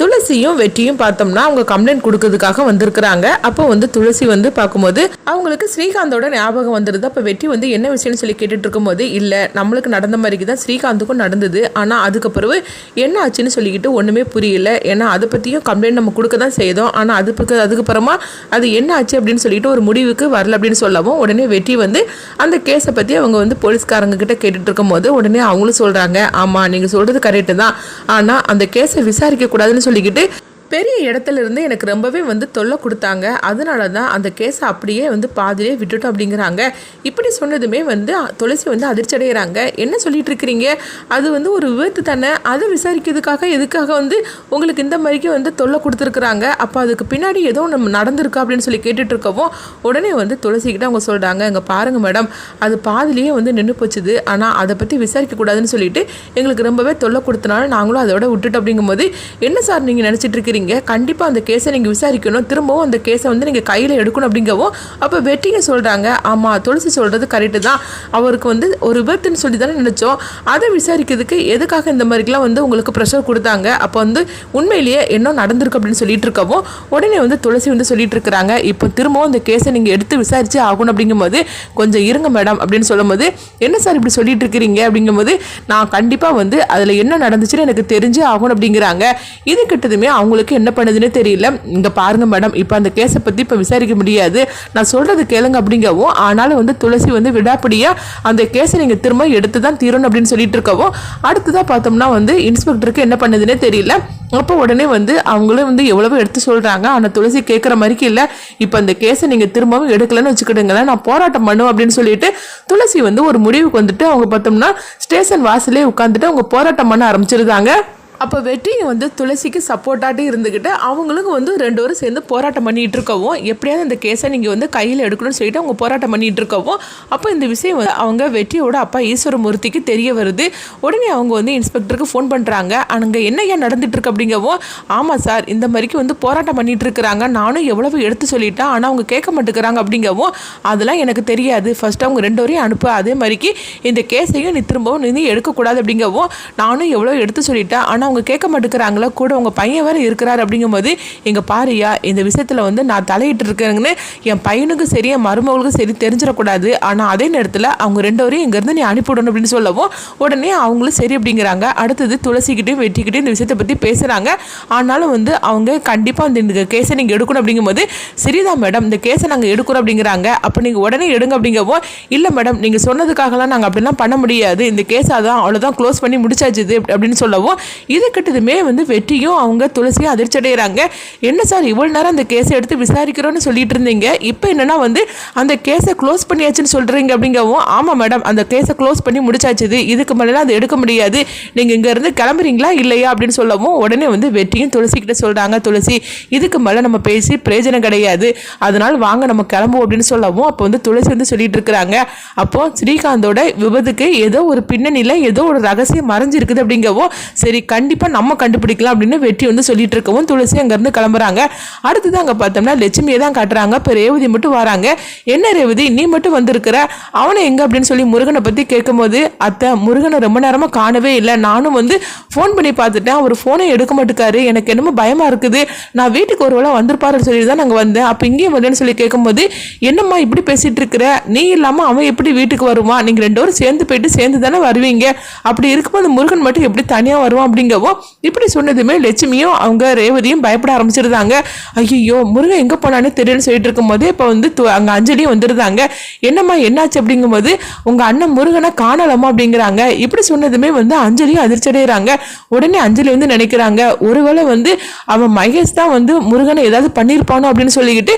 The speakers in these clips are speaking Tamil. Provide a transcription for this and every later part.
துளசியும் வெற்றியும் பார்த்தோம்னா அவங்க கம்ப்ளைண்ட் கொடுக்கறதுக்காக வந்திருக்கிறாங்க. அப்போ வந்து துளசி வந்து பார்க்கும்போது அவங்களுக்கு ஸ்ரீகாந்தோட ஞாபகம் வந்துருது அப்போ வெற்றி வந்து என்ன விஷயம்னு சொல்லி கேட்டுட்டு இருக்கும்போது இல்லை நம்மளுக்கு நடந்த மாதிரிக்கு தான் ஸ்ரீகாந்துக்கும் நடந்தது. ஆனால் அதுக்கப்புறம் என்ன ஆச்சுன்னு சொல்லிக்கிட்டு ஒன்றுமே புரியல. ஏன்னா அதை பற்றியும் கம்ப்ளைண்ட் நம்ம கொடுக்க தான் செய்தோம். ஆனால் அதுக்கு அதுக்கப்புறமா அது என்ன ஆச்சு அப்படின்னு சொல்லிட்டு ஒரு முடிவுக்கு வரல அப்படின்னு சொல்லவும் உடனே வெற்றி வந்து அந்த கேஸை பற்றி அவங்க வந்து போலீஸ்காரங்க கிட்ட கேட்டுட்டு இருக்கும்போது உடனே அவங்களும் சொல்கிறாங்க ஆமாம் நீங்கள் சொல்கிறது கரெக்டு தான். ஆனால் அந்த கேஸை விசாரிக்க கூடாதுன்னு சொல்லிக்கிட்டு பெரிய இடத்துல இருந்து எனக்கு ரொம்பவே வந்து தொல்லை கொடுத்தாங்க. அதனால தான் அந்த கேஸை அப்படியே வந்து பாதிலே விட்டுட்டோம் அப்படிங்கிறாங்க. இப்படி சொன்னதுமே வந்து துளசி வந்து அதிர்ச்சி அடைகிறாங்க என்ன சொல்லிட்டு இருக்கிறீங்க? அது வந்து ஒரு விபத்து தானே? அதை விசாரிக்கிறதுக்காக எதுக்காக வந்து உங்களுக்கு இந்த மாதிரிக்கு வந்து தொல்லை கொடுத்துருக்குறாங்க? அப்போ அதுக்கு பின்னாடி ஏதோ நம்ம நடந்திருக்கா அப்படின்னு சொல்லி கேட்டுட்டு இருக்கவும் உடனே வந்து துளசிக்கிட்ட அவங்க சொல்கிறாங்க இங்கே பாருங்கள் மேடம் அது பாதிலேயே வந்து நின்று போச்சுது. ஆனால் அதை பற்றி விசாரிக்க கூடாதுன்னு சொல்லிட்டு எங்களுக்கு ரொம்பவே தொல்லை கொடுத்தனால நாங்களும் அதோட விட்டுட்டு அப்படிங்கும்போது என்ன சார் நீங்கள் நினச்சிட்டு இருக்கிறீங்க? கண்டிப்பாக அந்த கேஸை நீங்கள் விசாரிக்கணும். திரும்பவும் அந்த கேஸை வந்து நீங்கள் கையில் எடுக்கணும் அப்படிங்கவும் அப்போ வெட்டிங்க சொல்கிறாங்க ஆமாம் துளசி சொல்கிறது கரெக்டு தான். அவருக்கு வந்து ஒரு விபத்துன்னு சொல்லி தானே நினச்சோம். அதை விசாரிக்கிறதுக்கு எதுக்காக இந்த மாதிரிலாம் வந்து உங்களுக்கு ப்ரெஷர் கொடுத்தாங்க? அப்போ வந்து உண்மையிலேயே என்ன நடந்திருக்கு அப்படின்னு சொல்லிட்டு இருக்கவும் உடனே வந்து துளசி வந்து சொல்லிட்டு இருக்கிறாங்க. இப்போ திரும்பவும் அந்த கேஸை நீங்கள் எடுத்து விசாரிச்சு ஆகணும் அப்படிங்கும்போது கொஞ்சம் இருங்க மேடம் அப்படின்னு சொல்லும்போது என்ன சார் இப்படி சொல்லிட்டு இருக்கிறீங்க? அப்படிங்கும்போது நான் கண்டிப்பாக வந்து அதில் என்ன நடந்துச்சுன்னு எனக்கு தெரிஞ்சே ஆகணும் அப்படிங்கிறாங்க. இது கிட்டதுமே அவங்களுக்கு என்ன பண்ணுதுன்னு தெரியல. இங்கே பாருங்க மேடம் இப்போ அந்த கேஸை பற்றி இப்போ விசாரிக்க முடியாது. நான் சொல்கிறது கேளுங்க அப்படிங்கவும் ஆனாலும் வந்து துளசி வந்து விடாப்படியாக அந்த கேஸை நீங்கள் திரும்ப எடுத்து தான் தீரணும் அப்படின்னு சொல்லிட்டு இருக்கவும் அடுத்ததாக பார்த்தோம்னா வந்து இன்ஸ்பெக்டருக்கு என்ன பண்ணுதுன்னே தெரியல. அப்போ உடனே வந்து அவங்களும் வந்து எவ்வளவோ எடுத்து சொல்கிறாங்க ஆனால் துளசி கேட்குற மாதிரிக்கு இல்லை. இப்போ அந்த கேஸை நீங்கள் திரும்பவும் எடுக்கலன்னு வச்சுக்கிடுங்களேன். நான் போராட்டம் பண்ணுவேன் அப்படின்னு சொல்லிட்டு துளசி வந்து ஒரு முடிவுக்கு வந்துட்டு அவங்க பார்த்தோம்னா ஸ்டேஷன் வாசலே உட்காந்துட்டு அவங்க போராட்டம் பண்ண ஆரம்பிச்சிருந்தாங்க அப்போ வெற்றியும் வந்து துளசிக்கு சப்போர்ட்டாட்டி இருந்துக்கிட்டு அவங்களுக்கும் வந்து ரெண்டு பேரும் சேர்ந்து போராட்டம் பண்ணிகிட்டு இருக்கவும் எப்படியாவது அந்த கேஸை நீங்கள் வந்து கையில் எடுக்கணும்னு சொல்லிட்டு அவங்க போராட்டம் பண்ணிகிட்டு இருக்கவும் அப்போ இந்த விஷயம் வந்து அவங்க வெற்றியோட அப்பா ஈஸ்வரமூர்த்திக்கு தெரிய வருது. உடனே அவங்க வந்து இன்ஸ்பெக்டருக்கு ஃபோன் பண்ணுறாங்க அங்கே என்ன ஏன் நடந்துட்டு அப்படிங்கவும் ஆமாம் சார் இந்த மாதிரிக்கு வந்து போராட்டம் பண்ணிகிட்டு இருக்கிறாங்க. நானும் எவ்வளவு எடுத்து சொல்லிட்டேன் ஆனால் அவங்க கேட்க மாட்டேங்கிறாங்க அப்படிங்கவும் அதெல்லாம் எனக்கு தெரியாது. ஃபஸ்ட்டு அவங்க ரெண்டு வரையும் அனுப்பு அதே மாதிரிக்கு இந்த கேஸையும் நீ திரும்பவும் நீ எடுக்கக்கூடாது அப்படிங்கவும் நானும் எவ்வளோ எடுத்து சொல்லிட்டேன் ஆனால் அவங்க கேட்க மாட்டேங்கிறாங்களா கூட உங்கள் பையன் வேறு இருக்கிறார் அப்படிங்கும்போது எங்கள் பாரியா இந்த விஷயத்தில் வந்து நான் தலையிட்டு இருக்கேங்கன்னு என் பையனுக்கும் சரி என் மருமகளுக்கும் சரி தெரிஞ்சிடக்கூடாது. ஆனால் அதே நேரத்தில் அவங்க ரெண்டு வரையும் இங்கேருந்து நீ அனுப்பிவிடணும் அப்படின்னு சொல்லவும் உடனே அவங்களும் சரி அப்படிங்கிறாங்க. அடுத்தது துளசிக்கிட்டையும் வெட்டிக்கிட்டே இந்த விஷயத்தை பற்றி பேசுகிறாங்க ஆனாலும் வந்து அவங்க கண்டிப்பாக இந்த இந்த கேஸை நீங்கள் எடுக்கணும் அப்படிங்கும்போது சரிதான் மேடம் இந்த கேஸை நாங்கள் எடுக்கிறோம் அப்படிங்கிறாங்க. அப்போ நீங்கள் உடனே எடுங்க அப்படிங்கவும் இல்லை மேடம் நீங்கள் சொன்னதுக்காகலாம் நாங்கள் அப்படிலாம் பண்ண முடியாது. இந்த கேஸ் அதான் அவ்வளோதான் க்ளோஸ் பண்ணி முடிச்சாச்சு அப்படின்னு சொல்லவும் இது கிட்டதுமே வந்து வெற்றியும் அவங்க துளசியும் அதிர்ச்சி அடைகிறாங்க என்ன சார் இவ்வளோ நேரம் அந்த கேஸை எடுத்து விசாரிக்கிறோன்னு சொல்லிட்டு இருந்தீங்க? இப்போ என்னென்னா வந்து அந்த கேஸை க்ளோஸ் பண்ணியாச்சுன்னு சொல்கிறீங்க அப்படிங்கவும் ஆமாம் மேடம் அந்த கேஸை க்ளோஸ் பண்ணி முடிச்சாச்சுது இதுக்கு மேலாம் அதை எடுக்க முடியாது. நீங்கள் இங்கேருந்து கிளம்புறீங்களா இல்லையா அப்படின்னு சொல்லவும் உடனே வந்து வெற்றியும் துளசிக்கிட்ட சொல்கிறாங்க துளசி இதுக்கு மேலே நம்ம பேசி பிரயோஜனம் கிடையாது. அதனால் வாங்க நம்ம கிளம்புவோம் அப்படின்னு சொல்லவும் அப்போ வந்து துளசி வந்து சொல்லிட்டு இருக்கிறாங்க. அப்போ ஸ்ரீகாந்தோட விபத்துக்கு ஏதோ ஒரு பின்னணியில் ஏதோ ஒரு ரகசியம் மறைஞ்சிருக்குது அப்படிங்கவும் சரி கண் கண்டிப்பாக நம்ம கண்டுபிடிக்கலாம் அப்படின்னு வெற்றி வந்து சொல்லிட்டு இருக்கவும் துளசி அங்கேருந்து கிளம்புறாங்க. அடுத்தது அங்கே பார்த்தோம்னா லட்சுமியை தான் காட்டுறாங்க. இப்போ ரேவதி மட்டும் வராங்க. என்ன ரேவதி? நீ மட்டும் வந்திருக்கிற. அவனை எங்கே அப்படின்னு சொல்லி முருகனை பற்றி கேட்கும்போது அத்தை முருகனை ரொம்ப நேரமாக காணவே இல்லை. நானும் வந்து ஃபோன் பண்ணி பார்த்துட்டேன். அவர் ஃபோனை எடுக்க மாட்டேக்காரு. எனக்கு என்னமோ பயமாக இருக்குது. நான் வீட்டுக்கு ஒரு வேளை வந்திருப்பாருன்னு சொல்லி தான் நாங்கள் வந்தேன். அப்போ இங்கேயும் வந்தேன்னு சொல்லி கேட்கும்போது என்னம்மா இப்படி பேசிகிட்டு இருக்கிற? நீ இல்லாமல் அவன் எப்படி வீட்டுக்கு வருவான்? நீங்கள் ரெண்டு பேரும் சேர்ந்து போயிட்டு சேர்ந்து தானே வருவீங்க? அப்படி இருக்கும்போது முருகன் மட்டும் எப்படி தனியாக வருவான் அப்படிங்க அப்படிங்கவும் இப்படி சொன்னதுமே லட்சுமியும் அவங்க ரேவதியும் பயப்பட ஆரம்பிச்சிருந்தாங்க. ஐயோ முருகன் எங்கே போனான்னு தெரியலன்னு சொல்லிட்டு இருக்கும்போது இப்போ வந்து அங்கே அஞ்சலியும் வந்துருந்தாங்க. என்னம்மா என்னாச்சு அப்படிங்கும்போது உங்கள் அண்ணன் முருகனை காணலாமா அப்படிங்கிறாங்க. இப்படி சொன்னதுமே வந்து அஞ்சலியும் அதிர்ச்சி அடைகிறாங்க உடனே அஞ்சலி வந்து நினைக்கிறாங்க. ஒருவேளை வந்து அவன் மகேஷ் தான் வந்து முருகனை ஏதாவது பண்ணியிருப்பானோ அப்படின்னு சொல்லிக்கிட்டு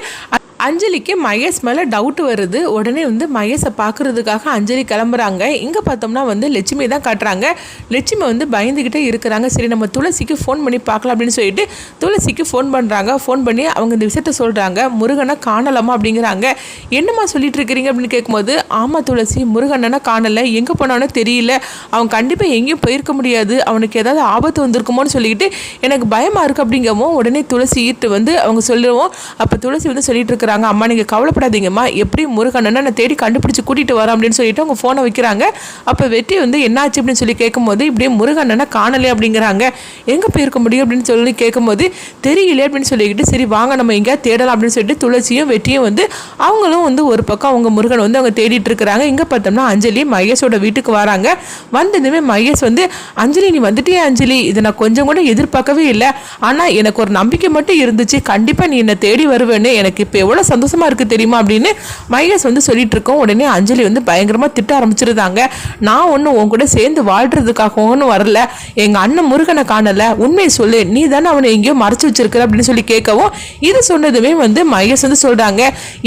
அஞ்சலிக்கு மகேஷ் மேலே டவுட் வருது. உடனே வந்து மகேஷை பார்க்குறதுக்காக அஞ்சலி கிளம்புறாங்க. இங்கே பார்த்தோம்னா வந்து லட்சுமி தான் காட்டுறாங்க. லட்சுமி வந்து பயந்துக்கிட்டே இருக்கிறாங்க. சரி நம்ம துளசிக்கு ஃபோன் பண்ணி பார்க்கலாம் அப்படின்னு சொல்லிட்டு துளசிக்கு ஃபோன் பண்ணுறாங்க ஃபோன் பண்ணி அவங்க இந்த விஷயத்த சொல்கிறாங்க முருகனை காணலாமா அப்படிங்கிறாங்க. என்னம்மா சொல்லிட்டு இருக்கிறீங்க அப்படின்னு கேட்கும்போது ஆமாம் துளசி முருகனனை காணலை. எங்கே போனானோ தெரியல. அவன் கண்டிப்பாக எங்கேயும் போயிருக்க முடியாது. அவனுக்கு ஏதாவது ஆபத்து வந்திருக்குமோன்னு சொல்லிக்கிட்டு எனக்கு பயமாக இருக்குது அப்படிங்கவும் உடனே துளசி ஈட்டு வந்து அவங்க சொல்லுவோம். அப்போ துளசி வந்து சொல்லிட்டு இருக்கிறாங்க. அம்மா நீங்கள் கவலைப்படாதீங்கம்மா. எப்படி முருகனனை நான் தேடி கண்டுபிடிச்சி கூட்டிகிட்டு வரேன்? அப்படின்னு சொல்லிட்டு அவங்க ஃபோனை வைக்கிறாங்க. அப்போ வெற்றி வந்து என்னாச்சு? அப்படின்னு சொல்லி கேட்கும்போது இப்படியே முருகனனை காணலை அப்படிங்கிறாங்க. எங்கே போயிருக்க முடியும்? அப்படின்னு சொல்லி கேட்கும்போது தெரியல அப்படின்னு சொல்லிக்கிட்டு சரி வாங்க நம்ம எங்கேயா தேடலாம் அப்படின்னு சொல்லிட்டு துளசியும் வெற்றியும் வந்து அவங்களும் வந்து ஒரு பக்கம் அவங்க முருகன் வந்து அவங்க தேடிட்டு இருக்கிறாங்க. இங்கே பார்த்தோம்னா அஞ்சலி மகேஷோட வீட்டுக்கு வராங்க. வந்ததுமே மகேஷ் வந்து அஞ்சலி நீ வந்துட்டே அஞ்சலி? இதை நான் கொஞ்சம் கூட எதிர்பார்க்கவே இல்லை. ஆனால் எனக்கு ஒரு நம்பிக்கை மட்டும் இருந்துச்சு. கண்டிப்பாக நீ என்னை தேடி வருவேன்னு. எனக்கு இப்போ எவ்வளோ சந்தோஷமா இருக்கு தெரியுமா அப்படின்னு மகேஷ் வந்து சொல்லிட்டு இருக்கோம். உடனே அஞ்சலி வந்து பயங்கரமாக திட்ட ஆரம்பிச்சிருந்தாங்க. நான் ஒன்றும் உன் கூட சேர்ந்து வாழ்றதுக்காகவும் வரல. எங்கள் அண்ணன் முருகனை காணலை. உண்மையை சொல்லு. நீ தானே அவனை எங்கேயோ மறைச்சு வச்சிருக்கிற அப்படின்னு சொல்லி கேட்கவும் இது சொன்னதுமே வந்து மகேஷ் வந்து சொல்கிறாங்க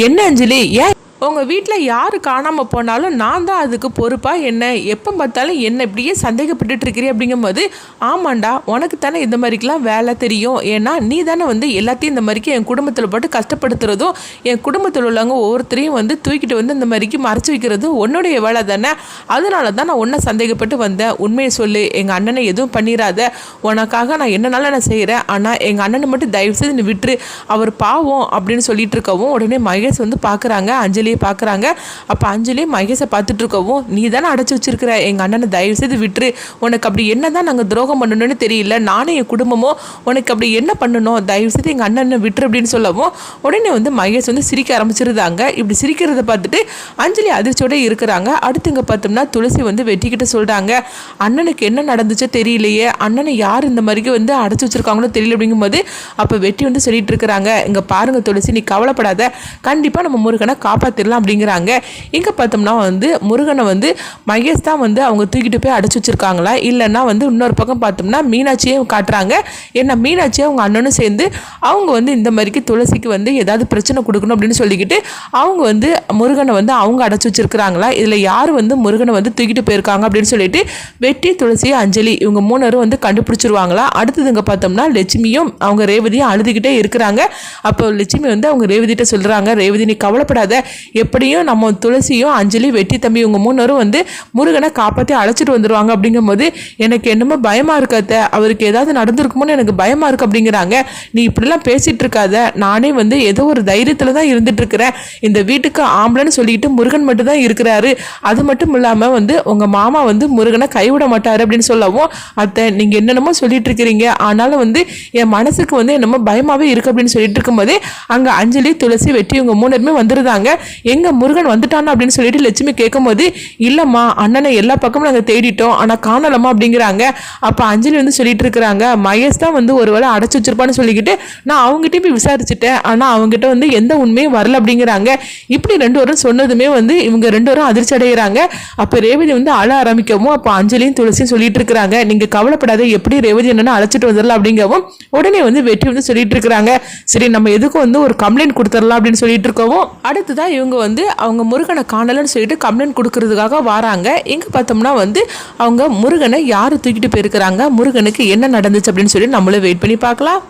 என்ன அஞ்சலி? ஏன் உங்கள் வீட்டில் யார் காணாமல் போனாலும் நான் தான் அதுக்கு பொறுப்பாக என்ன? எப்போ பார்த்தாலும் என்ன இப்படியே சந்தேகப்பட்டுட்ருக்கிறீ அப்படிங்கும்போது ஆமாண்டா உனக்கு தானே இந்த மாதிரிக்கெலாம் வேலை தெரியும். ஏன்னா நீ தானே வந்து எல்லாத்தையும் இந்த மாதிரிக்கு என் குடும்பத்தில் போட்டு கஷ்டப்படுத்துறதும் என் குடும்பத்தில் உள்ளவங்க ஒவ்வொருத்தரையும் வந்து தூக்கிட்டு வந்து இந்த மாதிரிக்கு மறைச்சி வைக்கிறதும் உன்னுடைய வேலை தானே. அதனால தான் நான் ஒன்றை சந்தேகப்பட்டு வந்தேன். உண்மையை சொல்லு எங்கள் அண்ணனை எதுவும் பண்ணிடாத உனக்காக நான் என்னனால நான் செய்கிறேன் ஆனால் எங்கள் அண்ணனை மட்டும் தயவு செய்து நீ விட்டுரு. அவர் பாவம் அப்படின்னு சொல்லிட்டு இருக்கவும் உடனே மகேஷ் வந்து பார்க்குறாங்க. அஞ்சலியை பார்க்குறாங்க. அப்போ அஞ்சலி மகேஷை பார்த்துட்டு இருக்கவும் நீ தானே அடைச்சி வச்சிருக்கிற? எங்கள் அண்ணனை தயவு செய்து விட்டுரு. உனக்கு அப்படி என்ன தான் நாங்கள் துரோகம் பண்ணணும்னு தெரியல. நானும் என் குடும்பமோ உனக்கு அப்படி என்ன பண்ணணும்? தயவு செய்து எங்கள் அண்ணனை விட்டுரு அப்படின்னு சொல்லவும் உடனே வந்து மகேஷ் வந்து சிரிக்க ஆரம்பிச்சிருந்தாங்க. இப்படி சிரிக்கிறத பார்த்துட்டு அஞ்சலி அதிர்ச்சியோட இருக்கிறாங்க. அடுத்து இங்கே பார்த்தோம்னா துளசி வந்து வெட்டிக்கிட்ட சொல்கிறாங்க அண்ணனுக்கு என்ன நடந்துச்சோ தெரியலையே. அண்ணனை யார் இந்த மாதிரிக்கு வந்து அடைச்சி வச்சிருக்காங்களோ தெரியல அப்படிங்கும்போது அப்போ வெட்டி வந்து சொல்லிட்டு இருக்கிறாங்க இங்கே பாருங்க துளசி நீ கவலைப்படாத. கண்டிப்பாக நம்ம முருகனை காப்பாற்றிடலாம் அப்படிங்கிறாங்க. இங்கே பார்த்தோம்னா வந்து முருகனை வந்து மகேஷ் தான் வந்து அவங்க தூக்கிட்டு போய் அடைச்சி வச்சிருக்காங்களா? இல்லைன்னா வந்து இன்னொரு பக்கம் பார்த்தோம்னா மீனாட்சியே காட்டுறாங்க. ஏன்னா மீனாட்சியும் அவங்க அண்ணனும் சேர்ந்து அவங்க வந்து இந்த மாதிரிக்கு துளசிக்கு வந்து ஏதாவது பிரச்சனை கொடுக்கணும் அப்படின்னு சொல்லிக்கிட்டு அவங்க வந்து முருகனை வந்து அவங்க அடைச்சி வச்சிருக்கிறாங்களா? இதில் யார் வந்து முருகனை வந்து தூக்கிட்டு போயிருக்காங்க அப்படின்னு சொல்லிட்டு வெட்டி துளசி அஞ்சலி இவங்க மூணரும் வந்து கண்டுபிடிச்சிருவாங்களா? அடுத்தது இங்கே பார்த்தோம்னா லட்சுமியும் அவங்க ரேவதியும் அழுதுகிட்டே இருக்கிறாங்க. அப்போ லட்சுமி வந்து அவங்க ரேவதிட்ட சொல்கிறாங்க ரேவதி நீ கவலைப்படாத. எப்படியும் நம்ம துளசியும் அஞ்சலி வெட்டி தம்பி இவங்க மூணரும் வந்து முருகனை காப்பாற்றி அழைச்சிட்டு வந்துடுவாங்க அப்படிங்கும்போது எனக்கு என்னமோ பயமாக இருக்காத அவருக்கு ஏதாவது நடந்திருக்குமோன்னு எனக்கு பயமாக இருக்கு அப்படிங்கிறாங்க. நீ இப்படிலாம் பேசிகிட்டு இருக்காத. நானே வந்து ஏதோ ஒரு தைரியத்தில் தான் இருந்துட்டுருக்கிறேன் இந்த வீட்டுக்கு ஆம்பளைன்னு சொல்லிட்டு முருகன் மட்டும் தான் இருக்கிறாரு. அது மட்டும் இல்லாமல் வந்து உங்கள் மாமா வந்து முருகனை கைவிட மாட்டார் அப்படின்னு சொல்லவும் அத்தை நீங்கள் என்னென்னமோ சொல்லிட்டு இருக்கிறீங்க. ஆனாலும் வந்து என் மனசுக்கு வந்து என்னமோ பயமாகவே இருக்குது அப்படின்னு சொல்லிட்டு இருக்கும்போதே அங்கே அஞ்சலி துளசி வெட்டி இவங்க மூணுமே வந்துருந்தாங்க எங்க முருகன் வந்துட்டானா அப்படின்னு சொல்லிட்டு லட்சுமி கேட்கும்போது இல்லைம்மா அண்ணனை எல்லா பக்கமும் நாங்கள் தேடிட்டோம். ஆனால் காணலம்மா அப்படிங்கிறாங்க. அப்போ அஞ்சலி வந்து சொல்லிட்டு இருக்கிறாங்க. மகேஷ் தான் வந்து ஒரு வேளை அடைச்சி வச்சிருப்பான்னு சொல்லிக்கிட்டு நான் அவங்ககிட்டயும் போய் விசாரிச்சுட்டேன். ஆனால் அவங்ககிட்ட வந்து எந்த உண்மையும் வரல அப்படிங்கிறாங்க. இப்படி ரெண்டு பேரும் சொன்னதுமே வந்து இவங்க ரெண்டு பேரும் அதிர்ச்சி அடைகிறாங்க. அப்போ ரேவதி வந்து அழ ஆரம்பிக்கவும் அப்போ அஞ்சலியும் துளசியும் சொல்லிட்டு இருக்கிறாங்க. நீங்கள் கவலைப்படாத எப்படி ரேவதி என்னன்னு அழைச்சிட்டு வந்துடலாம் அப்படிங்கவும் உடனே வந்து வெற்றி வந்து சொல்லிட்டு இருக்கிறாங்க. சரி நம்ம எதுக்கும் வந்து ஒரு கம்ப்ளைண்ட் கொடுத்துடலாம் அப்படின்னு சொல்லிட்டு இருக்கவும் அடுத்ததான் இவங்க வந்து அவங்க முருகனை காணலன்னு சொல்லிட்டு கம்ப்ளைண்ட் கொடுக்கறதுக்காக வராங்க. எங்கே பார்த்தோம்னா வந்து அவங்க முருகனை யார் தூக்கிட்டு போயிருக்கிறாங்க? முருகனுக்கு என்ன நடந்துச்சு அப்படின்னு சொல்லி நம்மளும் வெயிட் பண்ணி பார்க்கலாம்.